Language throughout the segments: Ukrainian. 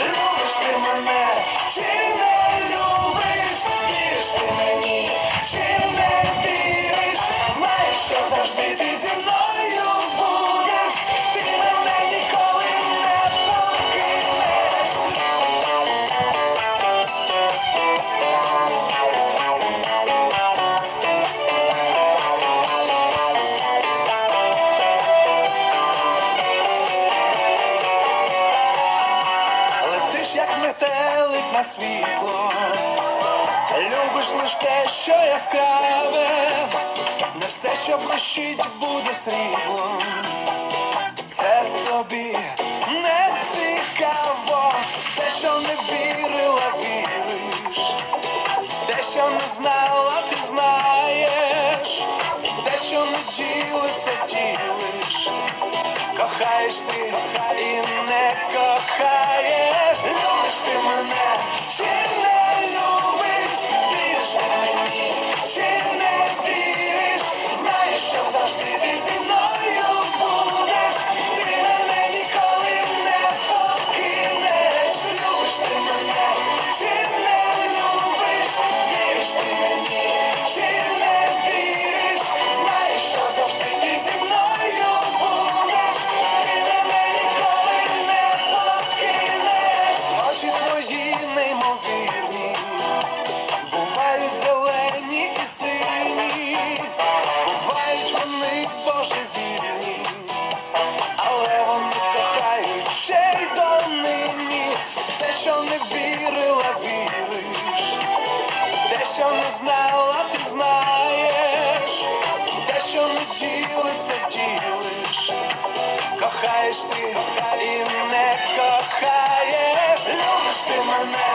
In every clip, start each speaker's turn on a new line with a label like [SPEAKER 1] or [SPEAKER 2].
[SPEAKER 1] Любиш ти мене, чи світло, любиш лиш те, що яскраве, не все, що блищить, буде сріблом. Це тобі не цікаво, те, що не вірила, віриш, те, що не знала, ти знаєш, те, що не ділиться, ділиш. Кохаєш ти і не кохаєш, любиш ти мене, чи не любиш, віриш ти мені, чи не що не знала, ти знаєш, те, що не ділиться, ділиш. Кохаєш ти і не кохаєш, любиш ти мене,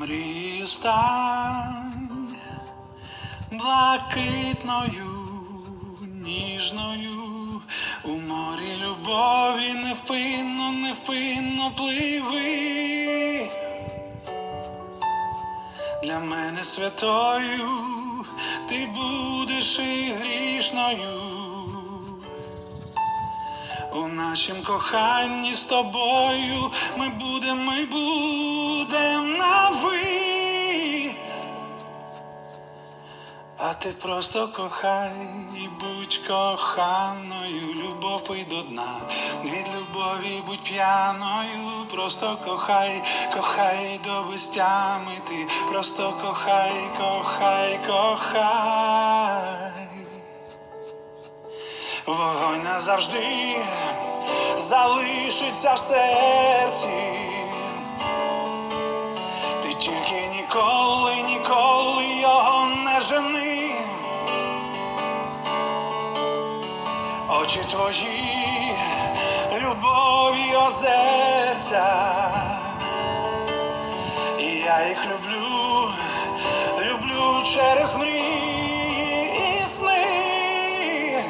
[SPEAKER 1] Мрію стань блакитною, ніжною, у морі любові невпинно, невпинно пливи. Для мене святою ти будеш і грішною. У нашім коханні з тобою ми будемо, ми будем ти просто кохай і будь коханою, любов і до дна. Від любові будь п'яною, просто кохай, кохай до безтями ти, просто кохай, кохай, кохай. Вогонь назавжди залишиться в серці. Ти тільки ніколи, ніколи очі твої, любові озерця, і я їх люблю, люблю через мрії і сни,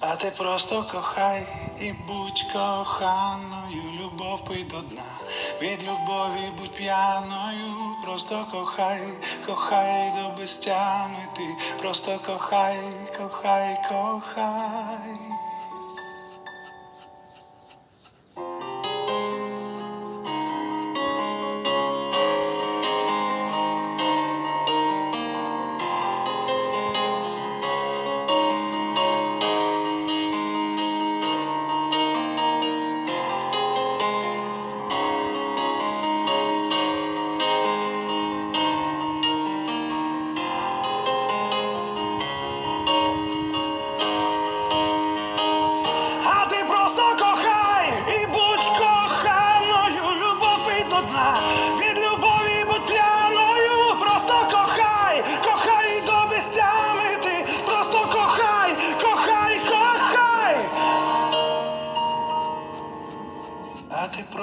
[SPEAKER 1] а ти просто кохай і будь коханою, любов пий до дна, від любові будь п'яною просто кохай, кохай до безтями ти, просто кохай, кохай, кохай.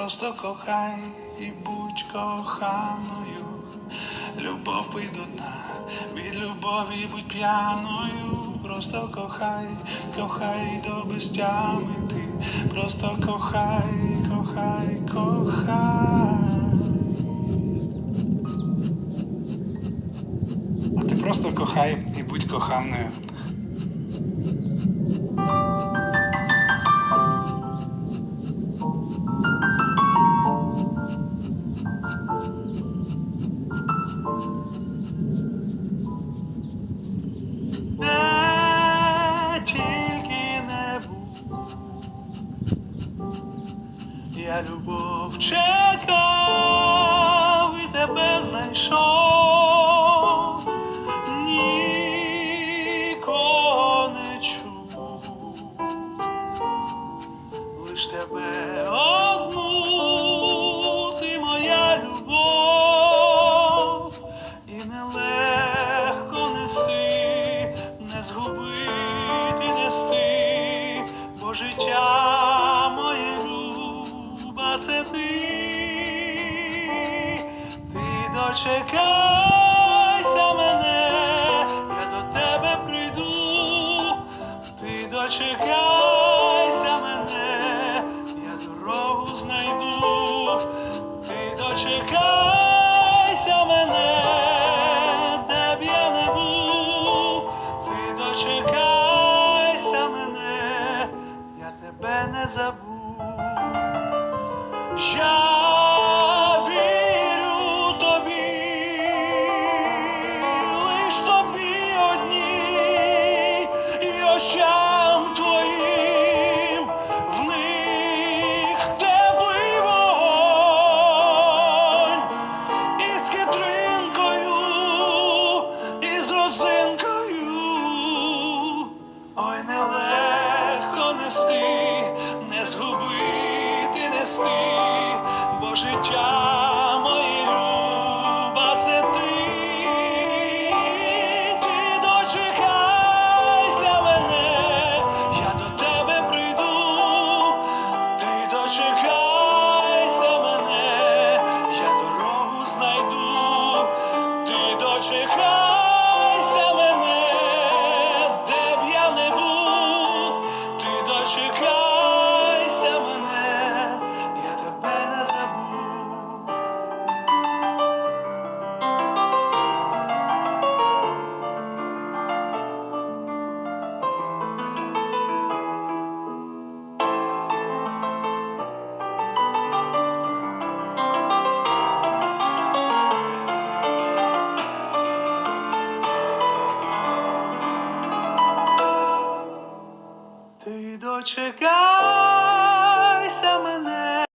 [SPEAKER 1] Просто кохай і будь коханою, любов дна, від любові будь п'яною, просто кохай, кохай до безтями ти, просто кохай, кохай, кохай. А ти просто кохай і будь коханою. Я любов чекав і тебе знайшов, нікого не чув, лиш тебе. Дочекайся мене, я до тебе прийду, ти дочекайся мене, я дорогу знайду, ти дочекайся.